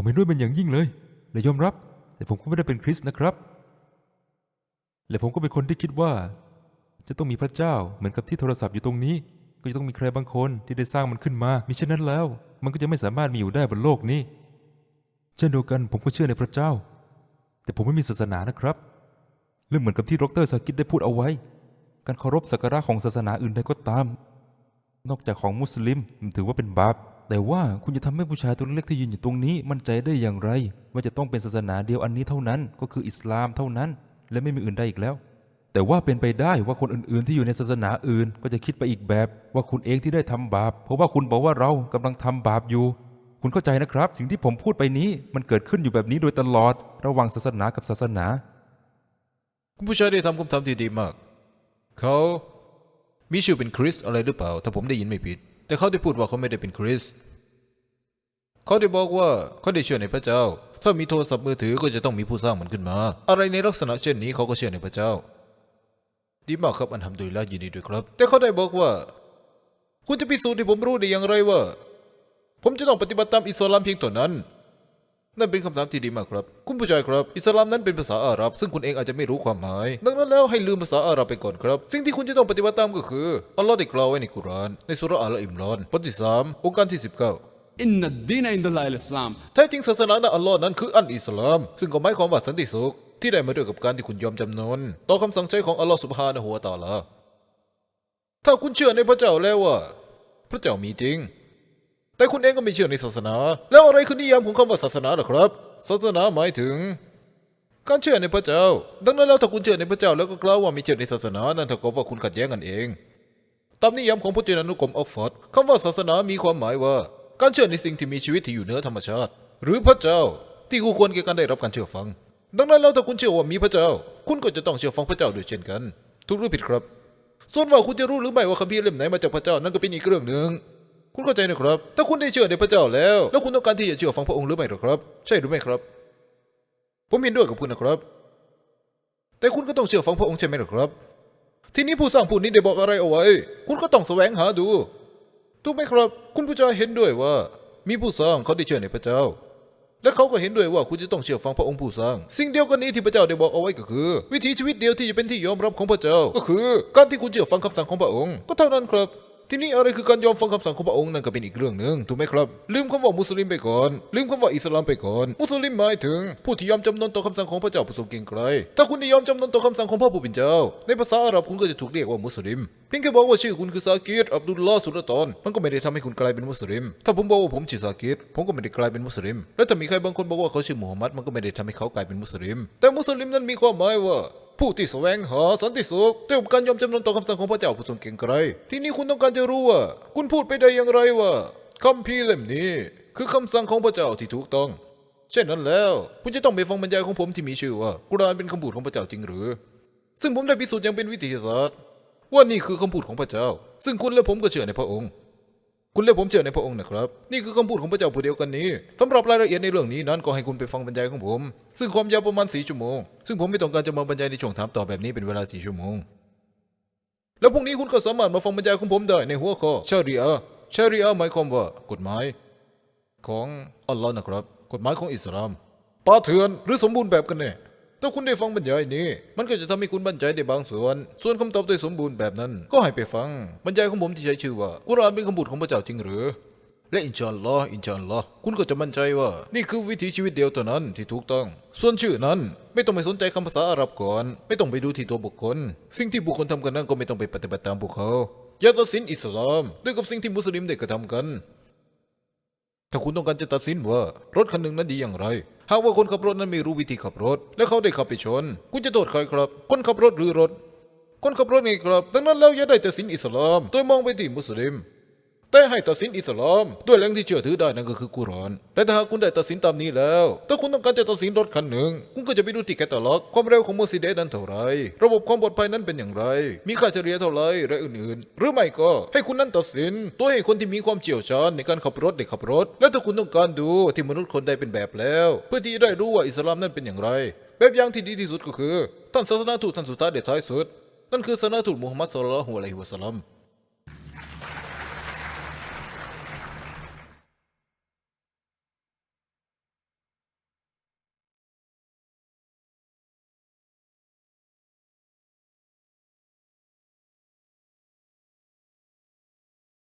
ผมเห็นด้วยเป็นอย่างยิ่งเลยและยอมรับ แต่ผมก็ไม่ได้เป็นคริสต์นะครับ และผมก็เป็นคนที่คิดว่า จะต้องมีพระเจ้าเหมือนกับที่โทรศัพท์อยู่ตรงนี้ ก็จะต้องมีใครบางคนที่ได้สร้างมันขึ้นมา มิฉะนั้นแล้ว มันก็จะไม่สามารถมีอยู่ได้บนโลกนี้ เช่นเดียวกันผมก็เชื่อในพระเจ้า แต่ผมไม่มีศาสนานะครับเรื่องเหมือนกับที่ดรสกิดได้พูดเอาไว้ การเคารพสักการะของศาสนาอื่นใดก็ตาม นอกจากของมุสลิมมันถือว่าเป็นบาป แต่ว่าคุณจะทำให้ผู้ชายตัวเล็กๆที่ยืนอยู่ตรงนี้ มั่นใจได้อย่างไร ว่าจะต้องเป็นศาสนาเดียวอันนี้เท่านั้น ก็คืออิสลามเท่านั้น และไม่มีอื่นใดอีกแล้ว แต่ว่าเป็นไปได้ว่าคนอื่น ๆ ที่อยู่ในศาสนาอื่น ก็จะคิดไปอีกแบบ ว่าคุณเองที่ได้ทำบาป เพราะว่าคุณบอกว่าเรากำลังทำบาปอยู่ คุณเข้าใจนะครับ สิ่งที่ผมพูดไปนี้มันเกิดขึ้นอยู่แบบนี้โดยตลอด ระหว่างศาสนากับศาสนา คุณผู้ชายได้ทำคำถามที่ดีมาก เขามีชื่อเป็นคริสต์อะไรหรือเปล่า ถ้าผมได้ยินไม่ผิด แต่เขาได้พูดว่าเขาไม่ได้เป็นคริส เขาได้บอกว่าเขาได้เชื่อในพระเจ้า ถ้ามีโทรศัพท์มือถือก็จะต้องมีผู้สร้างมันขึ้นมา อะไรในลักษณะเช่นนี้เขาก็เชื่อในพระเจ้า ดีมากครับอันทำโดยละยินดีด้วยครับ แต่เขาได้บอกว่า คุณจะพิสูจน์ให้ผมรู้ได้อย่างไรว่า ผมจะต้องปฏิบัติตามอิสลามเพียงเท่านั้น นั่นเป็นคำถามที่ดีมากครับ คุณผู้ชายครับ อิสลามนั้นเป็นภาษาอาหรับ ซึ่งคุณเองอาจจะไม่รู้ความหมาย ดังนั้นแล้วให้ลืมภาษาอาหรับไปก่อนครับ สิ่งที่คุณจะต้องปฏิบัติตามก็คือ อัลลอฮ์ได้กล่าวไว้ในกุรานในสุรอัลอิมรอนบทที่สามองค์การที่สิบเก้าอินนัดดีนอินดัลอิสลามแท้จริงศาสนาอัลลอฮ์นั้นคืออันอิสลาม ซึ่งก็หมายความว่าสันติสุขที่ได้มาด้วยกับการที่คุณยอมจำนนต่อคำสั่งใช้ของอัลลอฮ์สุบฮานะหัวตาลาถ้าคุณเชื่อในพระเจ้าแล้วว่า พระเจ้ามีจริง แต่คุณเองก็ไม่เชื่อในศาสนา แล้วอะไรคือนิยามของคำว่าศาสนาล่ะครับ ศาสนาหมายถึง การเชื่อในพระเจ้า ดังนั้นแล้วถ้าคุณเชื่อในพระเจ้าแล้วก็กล่าวว่าไม่เชื่อในศาสนานั่นเท่ากับว่าคุณขัดแย้งกันเอง ตามนิยามของพจนานุกรมออกฟอร์ดคำว่าศาสนามีความหมายว่า การเชื่อในสิ่งที่มีชีวิตที่อยู่เหนือธรรมชาติ หรือพระเจ้าที่คู่ควรแก่การได้รับการเชื่อฟัง ดังนั้นแล้วถ้าคุณเชื่อว่ามีพระเจ้า คุณก็จะต้องเชื่อฟังพระเจ้าด้วยเช่นกัน ถูกหรือผิดครับ ส่วนว่าคุณจะรู้หรือไม่ว่าคัมภีร์เล่มไหนมาจากพระเจ้านั่นก็เป็นอีกเรื่องหนึ่ง คุณเข้าใจนะครับ ถ้าคุณได้เชื่อในพระเจ้าแล้ว แล้วคุณต้องการที่จะเชื่อฟังพระองค์หรือไม่หรอครับ ใช่หรือไม่ครับ ผมเห็นด้วยกับคุณนะครับ แต่คุณก็ต้องเชื่อฟังพระองค์ใช่ไหมหรอครับ ทีนี้ผู้สร้างผู้นี้ได้บอกอะไรเอาไว้ คุณก็ต้องแสวงหาดู ถูกไหมครับ คุณผู้ชายเห็นด้วยว่า มีผู้สร้างเขาได้เชื่อในพระเจ้า และเขาก็เห็นด้วยว่าคุณจะต้องเชื่อฟังพระองค์ผู้สร้าง สิ่งเดียวกันนี้ที่พระเจ้าได้บอกเอาไว้ก็คือ วิถีชีวิตเดียวที่จะเป็นที่ยอมรับของพระเจ้า ก็คือ การที่คุณเชื่อฟังคำสั่งของพระองค์ ก็เท่านั้นครับ ทีนี้อะไรคือการยอมฟังคำสั่งของพระองค์นั่นก็เป็นอีกเรื่องหนึ่งถูกไหมครับ ลืมคำว่ามุสลิมไปก่อน ลืมคำว่าอิสลามไปก่อน มุสลิมหมายถึง ผู้ที่ยอมจำนนต่อคำสั่งของพระเจ้าผู้ทรงเก่งไกลถ้าคุณได้ยอมจำนนต่อคำสั่งของพระผู้เป็นเจ้า ในภาษาอาหรับคุณก็จะถูกเรียกว่ามุสลิม เพียงแค่บอกว่าชื่อคุณคือซากิดอับดุลลอฮ์สุลตานมันก็ไม่ได้ทำให้คุณกลายเป็นมุสลิม ถ้าผมบอกว่าผมชื่อซากิดผมก็ไม่ได้กลายเป็นมุสลิม และถ้ามีใครบางคนบอกว่าเขาชื่อมูฮัมหมัดมันก็ไม่ได้ทำให้เขากลายเป็นมุสลิม แต่มุสลิมนั้นมีความหมายว่า ผู้ที่แสวงหาสันติสุขด้วยกับการยอมจำนนต่อคำสั่งของพระเจ้าผู้ทรงเก่งไกลทีนี้คุณต้องการจะรู้ว่า คุณพูดไปได้อย่างไรว่าคัมภีเล่มนี้ คือคำสั่งของพระเจ้าที่ถูกต้อง เช่นนั้นแล้ว คุณจะต้องไปฟังบรรยายของผมที่มีชื่อว่ากุรอานเป็นคำพูดของพระเจ้าจริงหรือ ซึ่งผมได้พิสูจน์อย่างเป็นวิทยาศาสตร์ ว่านี่คือคำพูดของพระเจ้า ซึ่งคุณและผมก็เชื่อในพระองค์ คุณและผมเชื่อในพระองค์นะครับ นี่คือคำพูดของพระเจ้าผู้เดียวกันนี้สำหรับรายละเอียดในเรื่องนี้นั้นก็ให้คุณไปฟังบรรยายของผม ซึ่งความยาวประมาณสี่ชั่วโมง ซึ่งผมไม่ต้องการจะมาบรรยายในช่วงถามตอบแบบนี้เป็นเวลาสี่ชั่วโมง แล้วพรุ่งนี้คุณก็สามารถมาฟังบรรยายของผมได้ในหัวข้อชาริอะห์ชาริอะห์หมายความว่ากฎหมาย ของอัลลอฮ์นะครับ กฎหมายของอิสลามปาเถื่อนหรือสมบูรณ์แบบกันแน่ ถ้าคุณได้ฟังบรรยายนี้ มันก็จะทำให้คุณบั่นใจได้บางส่วน ส่วนคำตอบโดยสมบูรณ์แบบนั้น ก็ให้ไปฟัง บรรยายของผมที่ใช้ชื่อว่ากุรอานเป็นคำพูดของพระเจ้าจริงหรือ และอินชาอัลออินชาอัลอคุณก็จะมั่นใจว่า นี่คือวิถีชีวิตเดียวเท่านั้นที่ถูกต้อง ส่วนชื่อนั้นไม่ต้องไปสนใจคำภาษาอาหรับก่อน ไม่ต้องไปดูที่ตัวบุคคล สิ่งที่บุคคลทำกันนั้นก็ไม่ต้องไปปฏิบัติตามพวกเขาอย่าตัดสินอิสลามด้วยกับสิ่งที่มุสลิมได้กระทำกัน ถ้าคุณต้องการจะตัดสินว่ารถคันหนึ่งนั้นดีอย่างไร หากว่าคนขับรถนั้นไม่รู้วิธีขับรถ และเขาได้ขับไปชน คุณจะโทษใครครับ คนขับรถหรือรถ คนขับรถไงครับดังนั้นแล้วอย่าได้ตัดสินอิสลามโดยมองไปที่มุสลิม แต่ให้ตัดสินอิสลาม ด้วยแหล่งที่เชื่อถือได้นั่นก็คือกุรอานและถ้าหากคุณได้ตัดสินตามนี้แล้ว ถ้าคุณต้องการจะตัดสินรถคันหนึ่ง คุณก็จะไปดูที่แคตตาล็อก ความเร็วของ Mercedes นั้นเท่าไร ระบบความปลอดภัยนั้นเป็นอย่างไร มีค่าเฉลี่ยเท่าไรและอื่นๆ หรือไม่ก็ให้คุณนั้นตัดสิน ตัวให้คนที่มีความเชี่ยวชาญในการขับรถได้ขับรถ และถ้าคุณต้องการดูที่มนุษย์คนใดเป็นแบบแล้ว เพื่อที่จะได้รู้ว่าอิสลามนั้นเป็นอย่างไร แบบอย่างที่ดีที่สุดก็คือ ท่านศาสนาทูตท่านสุดท้ายเด็ดท้ายสุด นั่นคือศาสนาทูตมูฮัมมัดสุลลัลฮุอะลัยฮิวะสัลลัม